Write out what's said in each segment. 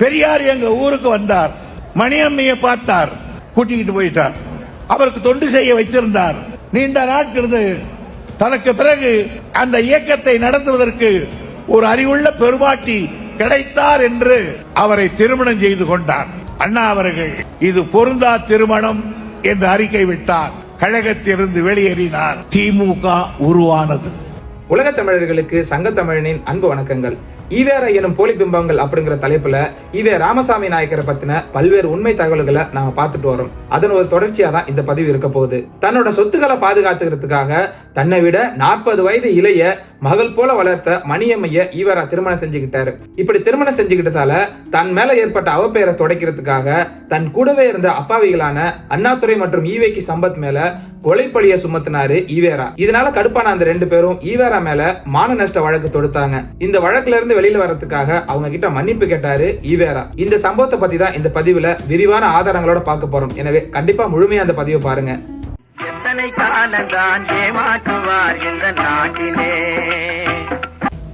பெரியார் எங்க ஊருக்கு வந்தார். மணியம்மையை பார்த்தார். கூட்டிக்கிட்டு போயிட்டார். அவருக்கு தொண்டு செய்ய வைத்திருந்தார். நீண்ட நாட்களிருந்து தனக்கு பிறகு அந்த இயக்கத்தை நடத்துவதற்கு ஒரு அறிவுள்ள பெருமாட்டி கிடைத்தார் என்று அவரை திருமணம் செய்து கொண்டார். அண்ணா அவர்கள் இது பொருந்தா திருமணம் என்று அறிக்கை விட்டார். கழகத்திலிருந்து வெளியேறினார். திமுக உருவானது. உலக தமிழர்களுக்கு சங்க தமிழனின் அன்பு வணக்கங்கள். ஈவேரா எனும் போலி பிம்பங்கள் அப்படிங்கிற தலைப்புல ஈவே ராமசாமி நாயக்கரை பத்தின பல்வேறு உண்மை தகவல்களை நாம பார்த்துட்டு வரோம். அதன் ஒரு தொடர்ச்சியா தான் இந்த பதிவு இருக்க போகுது. தன்னோட சொத்துக்களை பாதுகாத்துக்கிறதுக்காக தன்னை விட நாற்பது வயது இளைய மகள் போல வளர்த்த மணியம்மைய ஈவேரா திருமணம் செஞ்சுக்கிட்டாரு. இப்படி திருமணம் செஞ்சுக்கிட்டதால தன் மேல ஏற்பட்ட அவப்பெயரை துடைக்கிறதுக்காக தன் கூடவே இருந்த அப்பாவிகளான அண்ணாதுரை மற்றும் ஈவேக்கு சம்பத் மேல கொலைப்பழிய சுமத்தினாரு ஈவேரா. இதனால கடுப்பான அந்த ரெண்டு பேரும் ஈவேரா மேல மான நஷ்ட வழக்கு தொடுத்தாங்க. இந்த வழக்குல இருந்து வெளியில வரதுக்காக அவங்க கிட்ட மன்னிப்பு கேட்டாரு ஈவேரா. இந்த சம்பவத்தை பத்தி தான் இந்த பதிவுல விரிவான ஆதாரங்களோட பார்க்க போறோம். எனவே கண்டிப்பா முழுமையா அந்த பதிவை பாருங்க. எத்தனை காலந்தான் ஏமாற்றுவார் இந்த நாட்டிலே?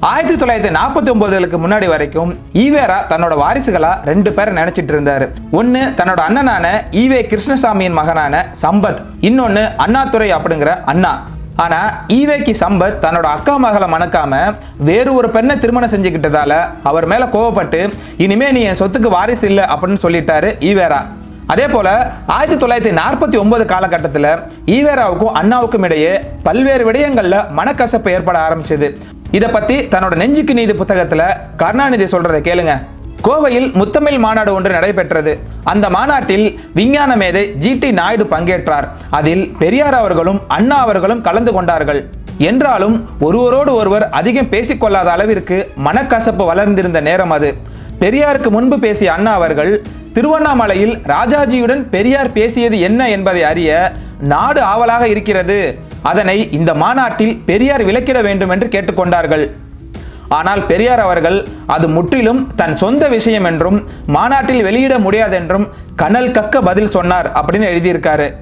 ஆயிரத்தி தொள்ளாயிரத்தி நாற்பத்தி ஒன்பதுகளுக்கு முன்னாடி வரைக்கும் ஈவேரா தன்னோட வாரிசுகளா ரெண்டு பேரை நினைச்சிட்டு இருந்தாரு. ஒன்னு தன்னோட அண்ணனான ஈவே கிருஷ்ணசாமியின் மகனான சம்பத். இன்னொன்னு அண்ணாதுரை அப்படிங்கிற அண்ணா. ஆனா ஈவேக்கி சம்பத் தன்னோட அக்கா மகளை மணக்காம வேறு ஒரு பெண்ணை திருமணம் செஞ்சுக்கிட்டதால அவர் மேல கோவப்பட்டு இனிமே நீ என் சொத்துக்கு வாரிசு இல்லை அப்படின்னு சொல்லிட்டாரு ஈவேரா. அதே போல ஆயிரத்தி தொள்ளாயிரத்தி நாற்பத்தி ஒன்பது காலகட்டத்தில் ஈவேராவுக்கும் அண்ணாவுக்கும் இடையே பல்வேறு விடயங்கள்ல மனக்கசப்பு ஏற்பட ஆரம்பிச்சது. இதை பத்தி தன்னோட நெஞ்சுக்கு நீதி புத்தகத்துல கருணாநிதி சொல்றதை கேளுங்க. கோவையில் முத்தமிழ் மாநாடு ஒன்று நடைபெற்றது. அந்த மாநாட்டில் விஞ்ஞான மேதை ஜி டி நாயுடு பங்கேற்றார். அதில் பெரியார் அவர்களும் அண்ணா அவர்களும் கலந்து கொண்டார்கள். என்றாலும் ஒருவரோடு ஒருவர் அதிகம் பேசிக்கொள்ளாத அளவிற்கு மனக்கசப்பு வளர்ந்திருந்த நேரம் அது. பெரியாருக்கு முன்பு பேசிய அண்ணா அவர்கள் திருவண்ணாமலையில் ராஜாஜியுடன் பெரியார் பேசியது என்ன என்பதை அறிய நாடு ஆவலாக இருக்கிறது. அதனை இந்த மாநாட்டில் பெரியார் விளக்கிட வேண்டும் என்று கேட்டுக்கொண்டார்கள். ஆனால் பெரியார் அவர்கள் அது முற்றிலும் தன் சொந்த விஷயம் என்றும் மாநாட்டில் வெளியிட முடியாதென்றும் கனல் கக்க பதில் சொன்னார் அப்படின்னு எழுதியிருக்காரு.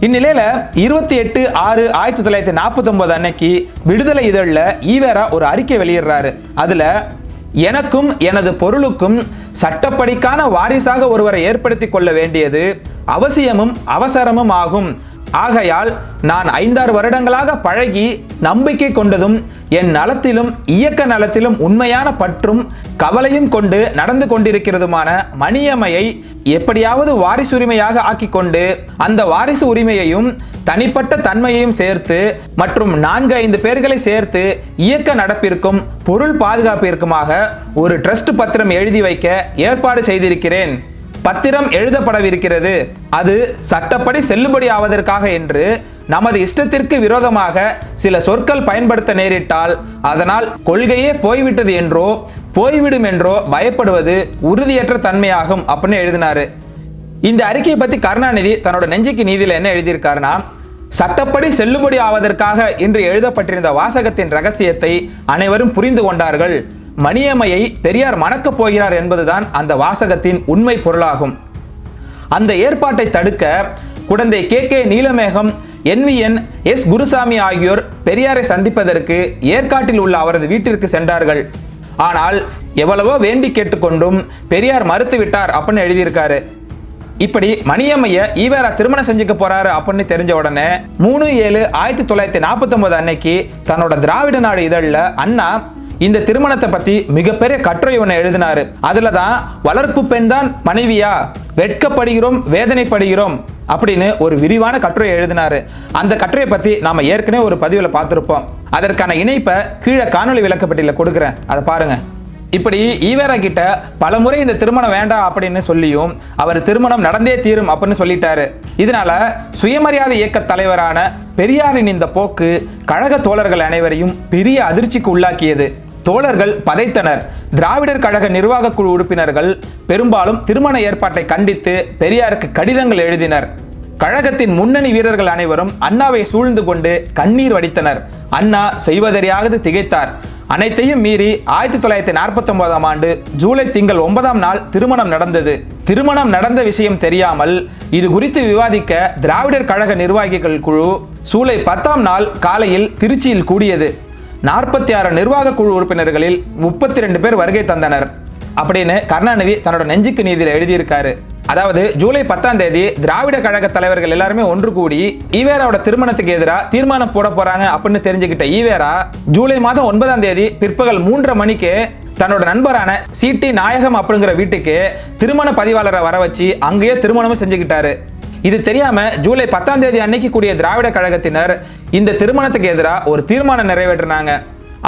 இந்நிலையில இருபத்தி எட்டு ஆறு ஆயிரத்தி தொள்ளாயிரத்தி நாற்பத்தி ஒன்பது அன்னைக்கு விடுதலை இதழில் ஈவேரா ஒரு அறிக்கை வெளியிடுறாரு. அதுல எனக்கும் எனது பொருளுக்கும் சட்டப்படிக்கான வாரிசாக ஒருவரை ஏற்படுத்திக் கொள்ள வேண்டியது அவசியமும் அவசரமும் ஆகும். ஆகையால் நான் ஐந்தாறு வருடங்களாக பழகி நம்பிக்கை கொண்டதும் என் நலத்திலும் இயக்க நலத்திலும் உண்மையான பற்றும் கவலையும் கொண்டு நடந்து கொண்டிருக்கிறதுமான மணியம்மையை எப்படியாவது வாரிசுரிமையாக ஆக்கி கொண்டு அந்த வாரிசு உரிமையையும் தனிப்பட்ட தன்மையையும் சேர்த்து மற்றும் நான்கு ஐந்து பேர்களை சேர்த்து இயக்க நடப்பிற்கும் பொருள் பாதுகாப்பிற்குமாக ஒரு ட்ரஸ்ட் பத்திரம் எழுதி வைக்க ஏற்பாடு செய்திருக்கிறேன். பத்திரம் எழுதப்படவிருக்கிறது. அது சட்டப்படி செல்லுபடி ஆவதற்காக என்று நமது இஷ்டத்திற்கு விரோதமாக சில சொற்கள் பயன்படுத்த நேரிட்டால் அதனால் கொள்கையே போய்விட்டது என்றோ போய்விடும் என்றோ பயப்படுவது உறுதியற்ற தன்மையாகும் அப்படின்னு எழுதினாரு. இந்த அறிக்கையை பத்தி கருணாநிதி தன்னோட நெஞ்சுக்கு நீதியில் என்ன எழுதியிருக்காருன்னா சட்டப்படி செல்லுபடி ஆவதற்காக இன்று எழுதப்பட்டிருந்த வாசகத்தின் ரகசியத்தை அனைவரும் புரிந்து கொண்டார்கள். மணியம்மையை பெரியார் மணக்கப் போகிறார் என்பதுதான் அந்த வாசகத்தின் உண்மை பொருளாகும். அந்த ஏற்பாட்டை தடுக்க குழந்தை K K Neelamegam NVN S Gurusamy ஆகியோர் பெரியாரை சந்திப்பதற்கு ஏற்காட்டில் உள்ள அவரது வீட்டிற்கு சென்றார்கள். ஆனால் எவ்வளவோ வேண்டி கேட்டுக்கொண்டும் பெரியார் மறுத்துவிட்டார் அப்படின்னு எழுதியிருக்காரு. இப்படி மணியம்மைய ஈவேரா திருமணம் செஞ்சுக்க போறாரு அப்படின்னு தெரிஞ்ச உடனே மூணு ஏழு ஆயிரத்தி தொள்ளாயிரத்தி நாற்பத்தி ஒன்பது அன்னைக்கு தன்னோட திராவிட நாடு இதழில் அண்ணா இந்த திருமணத்தை பத்தி மிகப்பெரிய கட்டுரை ஒன்று எழுதினாரு. அதுல தான் வளர்ப்பு பெண் தான் மனைவியா? வெட்கப்படுகிறோம் வேதனைப்படுகிறோம். அப்படின்னு ஒரு விரிவான கட்டுரை எழுதினாரு. அந்த கட்டுரையை பத்தி நாம ஏற்கனவே ஒரு பதிவில் பார்த்துருப்போம். அதற்கான இணைப்பை கீழே காணொளி விளக்கப்பட்டியில் கொடுக்குறேன். அதை பாருங்க. இப்படி ஈவேரா கிட்ட பலமுறை இந்த திருமணம் வேண்டாம் அப்படின்னு சொல்லியும் அவர் திருமணம் நடந்தே தீரும் அப்படின்னு சொல்லிட்டாரு. இதனால சுயமரியாதை இயக்க தலைவரான பெரியாரின் இந்த போக்கு கழக தோழர்கள் அனைவரையும் பெரிய அதிர்ச்சிக்கு உள்ளாக்கியது. தோழர்கள் பதைத்தனர். திராவிடர் கழக நிர்வாக குழு உறுப்பினர்கள் பெரும்பாலும் திருமண ஏற்பாட்டை கண்டித்து பெரியாருக்கு கடிதங்கள் எழுதினர். கழகத்தின் முன்னணி வீரர்கள் அனைவரும் அண்ணாவை சூழ்ந்து கொண்டு கண்ணீர் வடித்தனர். அண்ணா செய்வதறியாவது திகைத்தார். அனைத்தையும் மீறி ஆயிரத்தி தொள்ளாயிரத்தி நாற்பத்தி ஒன்பதாம் ஆண்டு ஜூலை திங்கள் ஒன்பதாம் நாள் திருமணம் நடந்தது. திருமணம் நடந்த விஷயம் தெரியாமல் இது குறித்து விவாதிக்க திராவிடர் கழக நிர்வாகிகள் குழு ஜூலை பத்தாம் நாள் காலையில் திருச்சியில் கூடியது. நாற்பத்தி ஆறு நிர்வாக குழு உறுப்பினர்களில் முப்பத்தி ரெண்டு பேர் வருகை தந்தனர். அப்படின்னு கருணாநிதி தன்னோட நெஞ்சுக்கு நீதியில் எழுதியிருக்காரு. அதாவது ஜூலை பத்தாம் தேதி திராவிட கழக தலைவர்கள் எல்லாருமே ஒன்று கூடி ஈவேராவோட திருமணத்துக்கு எதிராக தீர்மானம் போட போறாங்க அப்படின்னு தெரிஞ்சுக்கிட்ட ஈவேரா ஜூலை மாதம் ஒன்பதாம் தேதி பிற்பகல் மூன்றரை மணிக்கு தன்னோட நண்பரான சிடி நாயகம் அப்படிங்கிற வீட்டுக்கு திருமண பதிவாளரை வர வச்சு அங்கேயே திருமணமும் செஞ்சுக்கிட்டாரு. இது தெரியாம ஜூலை பத்தாம் தேதி அன்னைக்கு கூடிய திராவிட கழகத்தினர் இந்த திருமணத்துக்கு எதிராக ஒரு தீர்மானம் நிறைவேற்றினாங்க.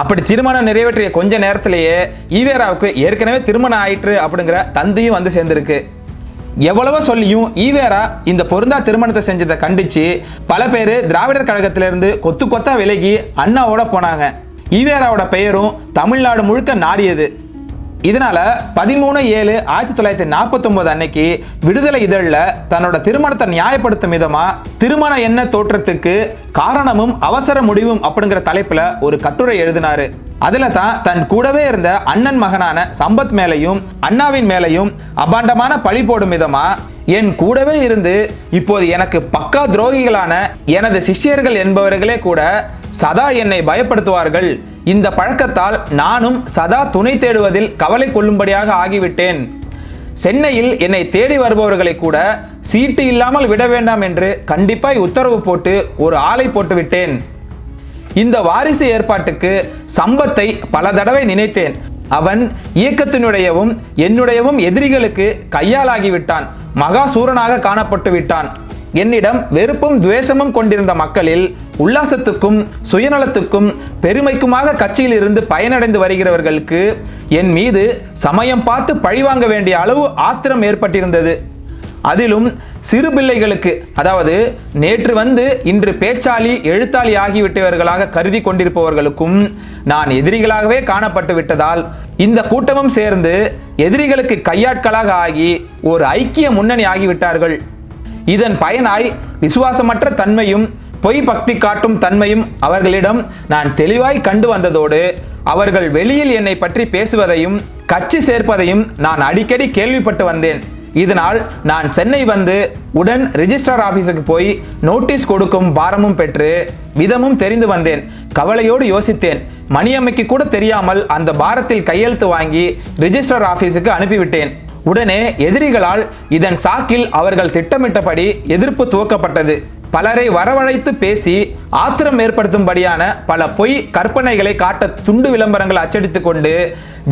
அப்படி திருமணம் நிறைவேற்றிய கொஞ்ச நேரத்திலேயே ஈவேராவுக்கு ஏற்கனவே திருமணம் ஆயிற்று அப்படிங்கிற தந்தையும் வந்து சேர்ந்திருக்கு. எவ்வளவோ சொல்லியும் ஈவேரா இந்த பொருந்தா திருமணத்தை செஞ்சதை கண்டிச்சு பல பேர் திராவிடர் கழகத்திலிருந்து கொத்து கொத்தா விலகி அண்ணாவோட போனாங்க. ஈவேராவோட பெயரும் தமிழ்நாடு முழுக்க நாடியது. இதனால பதிமூணு ஏழு ஆயிரத்தி தொள்ளாயிரத்தி நாற்பத்தி ஒன்பது அன்னைக்கு விடுதலை இதழில் தன்னோட திருமணத்தை நியாயப்படுத்தும் விதமா திருமண எண்ண தோற்றத்துக்கு காரணமும் அவசர முடிவும் அப்படிங்கிற தலைப்புல ஒரு கட்டுரை எழுதினாரு. அதில் தான் தன் கூடவே இருந்த அண்ணன் மகனான சம்பத் மேலையும் அண்ணாவின் மேலையும் அபாண்டமான பழி போடும் விதமா என் கூடவே இருந்து இப்போது எனக்கு பக்கா துரோகிகளான எனது சிஷ்யர்கள் என்பவர்களே கூட சதா என்னை பயப்படுத்துவார்கள். இந்த பழக்கத்தால் நானும் சதா துணை தேடுவதில் கவலை கொள்ளும்படியாக ஆகிவிட்டேன். சென்னையில் என்னை தேடி வருபவர்களை கூட சீட்டு இல்லாமல் விட வேண்டாம் என்று கண்டிப்பாய் உத்தரவு போட்டு ஒரு ஆளை போட்டுவிட்டேன். இந்த வாரிசு ஏற்பாட்டுக்கு சம்பத்தை பல தடவை நினைத்தேன். அவன் இயக்கத்தினுடையவும் என்னுடையவும் எதிரிகளுக்கு கையாளாகிவிட்டான். மகா மகாசூரனாக காணப்பட்டு விட்டான். என்னிடம் வெறுப்பும் துவேஷமும் கொண்டிருந்த மக்களில் உல்லாசத்துக்கும் சுயநலத்துக்கும் பெருமைக்குமாக கட்சியில் இருந்து பயனடைந்து வருகிறவர்களுக்கு என் மீது சமயம் பார்த்து பழிவாங்க வேண்டிய அளவு ஆத்திரம் ஏற்பட்டிருந்தது. அதிலும் சிறு பிள்ளைகளுக்கு அதாவது நேற்று வந்து இன்று பேச்சாளி எழுத்தாளி ஆகிவிட்டவர்களாக கருதி கொண்டிருப்பவர்களுக்கும் நான் எதிரிகளாகவே காணப்பட்டு விட்டதால் இந்த கூட்டமும் சேர்ந்து எதிரிகளுக்கு கையாட்களாக ஆகி ஒரு ஐக்கிய முன்னணி ஆகிவிட்டார்கள். இதன் பயனாய் விசுவாசமற்ற தன்மையும் பொய் பக்தி காட்டும் தன்மையும் அவர்களிடம் நான் தெளிவாய் கண்டு வந்ததோடு அவர்கள் வெளியில் என்னை பற்றி பேசுவதையும் கட்சி சேர்ப்பதையும் நான் அடிக்கடி கேள்விப்பட்டு வந்தேன். இதனால் நான் சென்னை வந்து உடன் ரிஜிஸ்ட்ரார் ஆபீஸுக்கு போய் நோட்டீஸ் கொடுக்கும் பாரமும் பெற்று விதமும் தெரிந்து வந்தேன். கவலையோடு யோசித்தேன். மணியம்மைக்கு கூட தெரியாமல் அந்த பாரத்தில் கையெழுத்து வாங்கி ரிஜிஸ்ட்ரார் ஆபீஸுக்கு அனுப்பிவிட்டேன். உடனே எதிரிகளால் இதன் சாக்கில் அவர்கள் திட்டமிட்டபடி எதிர்ப்பு துவக்கப்பட்டது. பலரை வரவழைத்து பேசி ஆத்திரம் ஏற்படுத்தும்படியான பல பொய் கற்பனைகளை காட்ட துண்டு விளம்பரங்கள் அச்சடித்துக்கொண்டு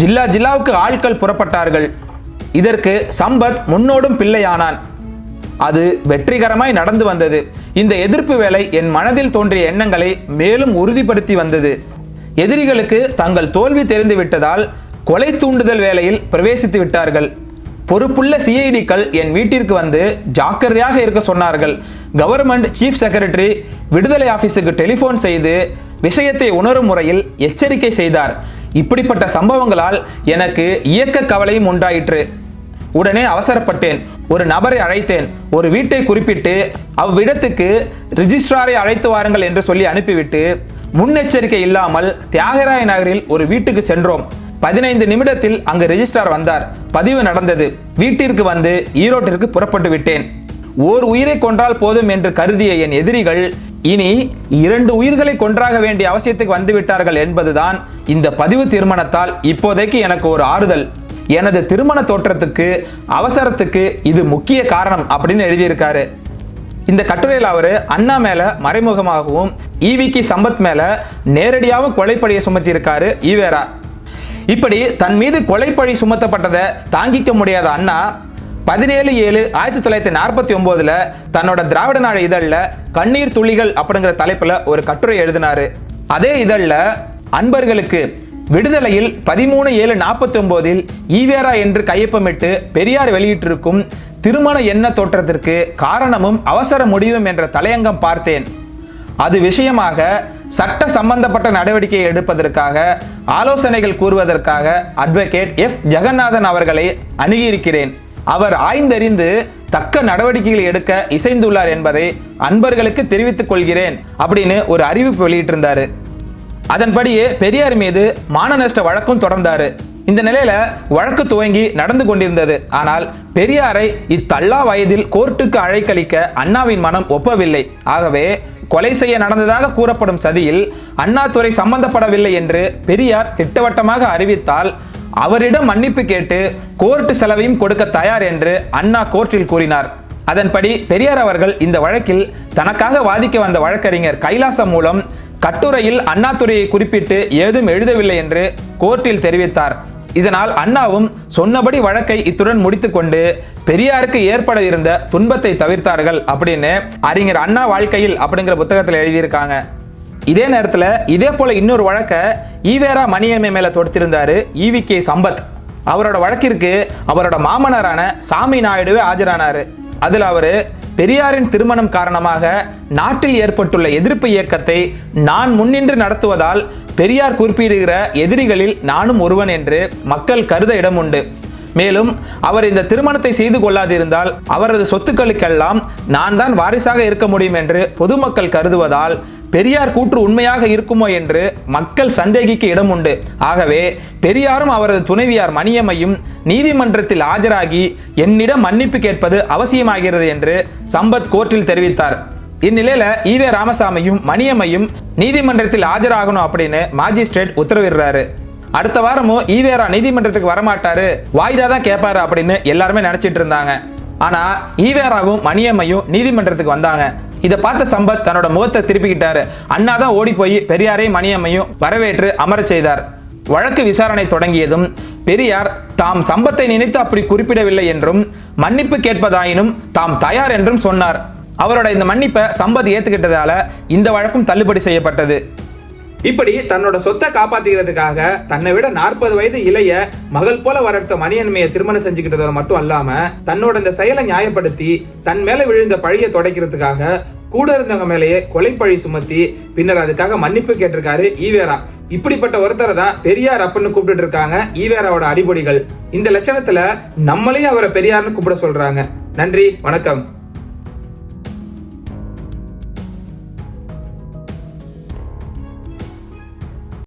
ஜில்லா ஜில்லாவுக்கு ஆட்கள் புறப்பட்டார்கள். இதற்கு சம்பத் முன்னோடும் பிள்ளையானான். அது வெற்றிகரமாய் நடந்து வந்தது. இந்த எதிர்ப்பு வேலை என் மனதில் தோன்றிய எண்ணங்களை மேலும் உறுதிப்படுத்தி வந்தது. எதிரிகளுக்கு தங்கள் தோல்வி தெரிந்து விட்டதால் கொலை தூண்டுதல் வேலையில் பிரவேசித்து விட்டார்கள். பொறுப்புள்ள சிஐடிக்கள் என் வீட்டிற்கு வந்து ஜாக்கிரதையாக இருக்க சொன்னார்கள். கவர்மெண்ட் சீஃப் செக்ரட்டரி விடுதலை ஆபீஸுக்கு டெலிபோன் செய்து விஷயத்தை உணரும் முறையில் எச்சரிக்கை செய்தார். இப்படிப்பட்ட சம்பவங்களால் எனக்கு இயக்க கவலையும் உண்டாயிற்று. உடனே அவசரப்பட்டேன். ஒரு நபரை அழைத்தேன். ஒரு வீட்டை குறிப்பிட்டு அவ்விடத்துக்கு ரிஜிஸ்ட்ராரை அழைத்து வாருங்கள் என்று சொல்லி அனுப்பிவிட்டு முன்னெச்சரிக்கை இல்லாமல் தியாகராய நகரில் ஒரு வீட்டுக்கு சென்றோம். பதினைந்து நிமிடத்தில் அங்கு ரெஜிஸ்ட்ரார் வந்தார். பதிவு நடந்தது. வீட்டிற்கு வந்து ஈரோட்டிற்கு புறப்பட்டு விட்டேன். ஓர் உயிரை கொன்றால் போதும் என்று கருதிய என் எதிரிகள் இனி இரண்டு உயிர்களை கொன்றாக வேண்டிய அவசியத்துக்கு வந்துவிட்டார்கள் என்பதுதான் இந்த பதிவு தீர்மானத்தால் இப்போதைக்கு எனக்கு ஒரு ஆறுதல். எனது திருமண தோற்றத்துக்கு அவசரத்துக்கு இது முக்கிய காரணம் அப்படின்னு எழுதியிருக்காரு. இந்த கட்டுரையில் அவர் அண்ணா மேலே மறைமுகமாகவும் ஈவிக்கு சம்பத் மேலே நேரடியாகவும் கொலைப்படியை சுமத்தியிருக்காரு ஈவேரா. இப்படி தன் மீது கொலைப்பழி சுமத்தப்பட்டதை தாங்கிக்க முடியாத அண்ணா பதினேழு ஏழு ஆயிரத்தி தொள்ளாயிரத்தி நாற்பத்தி ஒன்பதுல தன்னோட திராவிட நாடு இதழில் கண்ணீர் துளிகள் அப்படிங்கிற தலைப்பில் ஒரு கட்டுரை எழுதினாரு. அதே இதழில் அன்பர்களுக்கு விடுதலையில் பதிமூணு ஏழு நாற்பத்தி ஒன்பதில் ஈவேரா என்று கையொப்பமிட்டு பெரியார் வெளியிட்டிருக்கும் திருமண எண்ண தோற்றத்திற்கு காரணமும் அவசர முடிவும் என்ற தலையங்கம் பார்த்தேன். அது விஷயமாக சட்ட சம்பந்தப்பட்ட நடவடிக்கை எடுப்பதற்காக ஆலோசனைகள் கூறுவதற்காக அட்வொகேட் எஃப். ஜெகநாதன் அவர்களை அணுகியிருக்கிறேன். அவர் ஆய்ந்தறிந்து தக்க நடவடிக்கைகளை எடுக்க இசைந்துள்ளார் என்பதை அன்பர்களுக்கு தெரிவித்துக் கொள்கிறேன் அப்படின்னு ஒரு அறிவிப்பு வெளியிட்டிருந்தாரு. அதன்படியே பெரியார் மீது மான நஷ்ட வழக்கும் தொடர்ந்தாரு. இந்த நிலையில வழக்கு துவங்கி நடந்து கொண்டிருந்தது. ஆனால் பெரியாரை இத்தல்லா வயதில் கோர்ட்டுக்கு அழைக்களிக்க அண்ணாவின் மனம் ஒப்பவில்லை. ஆகவே கொலை செய்ய நடந்ததாக கூறப்படும் சதியில் அண்ணாதுரை சம்பந்தப்படவில்லை என்று பெரியார் திட்டவட்டமாக அறிவித்தால் அவரிடம் மன்னிப்பு கேட்டு கோர்ட் செலவையும் கொடுக்க தயார் என்று அண்ணா கோர்ட்டில் கூறினார். அதன்படி பெரியார் அவர்கள் இந்த வழக்கில் தனக்காக வாதிக்க வந்த வழக்கறிஞர் கைலாசம் மூலம் கட்டுரையில் அண்ணாதுரையை குறிப்பிட்டு ஏதும் எழுதவில்லை என்று கோர்ட்டில் தெரிவித்தார். இதனால் அண்ணாவும் சொன்னபடி வழக்கை இத்துடன் முடித்துக்கொண்டு பெரியாருக்கு ஏற்பட இருந்த துன்பத்தை தவிர்த்தார்கள் அப்படின்னு அறிஞர் அண்ணா வாழ்க்கையில் அப்படிங்கிற புத்தகத்தில் எழுதியிருக்காங்க. இதே நேரத்தில் இதே போல இன்னொரு வழக்க ஈவேரா மணியம்மை மேல தொடுத்திருந்தாரு ஈவி கே சம்பத். அவரோட வழக்கிற்கு அவரோட மாமனாரான சாமி நாயுடுவே ஆஜரானாரு. அதில் அவர் பெரியாரின் திருமணம் காரணமாக நாட்டில் ஏற்பட்டுள்ள எதிர்ப்பு இயக்கத்தை நான் முன்னின்று நடத்துவதால் பெரியார் குறிப்பிடுகிற எதிரிகளில் நானும் ஒருவன் என்று மக்கள் கருத இடம் உண்டு. மேலும் அவர் இந்த திருமணத்தை செய்து கொள்ளாதிருந்தால் அவரது சொத்துக்களுக்கெல்லாம் நான் தான் வாரிசாக இருக்க முடியும் என்று பொதுமக்கள் கருதுவதால் பெரியார் கூற்று உண்மையாக இருக்குமோ என்று மக்கள் சந்தேகிக்க இடம் உண்டு. ஆகவே பெரியாரும் அவரது துணைவியார் மணியம்மையும் நீதிமன்றத்தில் ஆஜராகி என்னிடம் மன்னிப்பு கேட்பது அவசியமாகிறது என்று சம்பத் கோர்ட்டில் தெரிவித்தார். இந்நிலையில ஈவே ராமசாமியும் மணியம்மையும் நீதிமன்றத்தில் ஆஜராகணும் அப்படின்னு மாஜிஸ்ட்ரேட் உத்தரவிடுறாரு. அடுத்த வாரமும் ஈவேரா நீதிமன்றத்துக்கு வரமாட்டாரு வாய்தா தான் கேட்பாரு அப்படின்னு எல்லாருமே நினைச்சிட்டு இருந்தாங்க. ஆனா ஈவேராவும் மணியம்மையும் நீதிமன்றத்துக்கு வந்தாங்க. இதை பார்த்த சம்பத் தன்னோட முகத்தை திருப்பிக்கிட்டாரு. அண்ணா தான் ஓடி போய் பெரியாரையும் மணியம்மையும் வரவேற்று அமரச் செய்தார். வழக்கு விசாரணை தொடங்கியதும் பெரியார் தாம் சம்பத்தை நினைத்து அப்படி குறிப்பிடவில்லை என்றும் மன்னிப்பு கேட்பதாயினும் தாம் தயார் என்றும் சொன்னார். அவரோட இந்த மன்னிப்பை சம்பத் ஏத்துக்கிட்டதால இந்த வழக்கும் தள்ளுபடி செய்யப்பட்டது. இப்படி தன்னோட சொத்தை காப்பாத்திக்கிறதுக்காக தன்னை விட நாற்பது வயது இளைய மகள் போல வளர்த்த மணியன்மையை திருமணம் செஞ்சுக்கிட்டதோட மட்டும் அல்லாம தன்னோட இந்த செயலை நியாயப்படுத்தி தன் மேல விழுந்த பழியை தொடக்கிறதுக்காக கூட இருந்தவங்க மேலேயே கொலைப்பழி சுமத்தி பின்னர் அதுக்காக மன்னிப்பு கேட்டிருக்காரு ஈவேரா. இப்படிப்பட்ட ஒருத்தரை தான் பெரியார் அப்படின்னு கூப்பிட்டு இருக்காங்க ஈவேராவோட அடிபொடிகள். இந்த லட்சணத்துல நம்மளையும் அவரை பெரியார்னு கூப்பிட சொல்றாங்க. நன்றி வணக்கம்.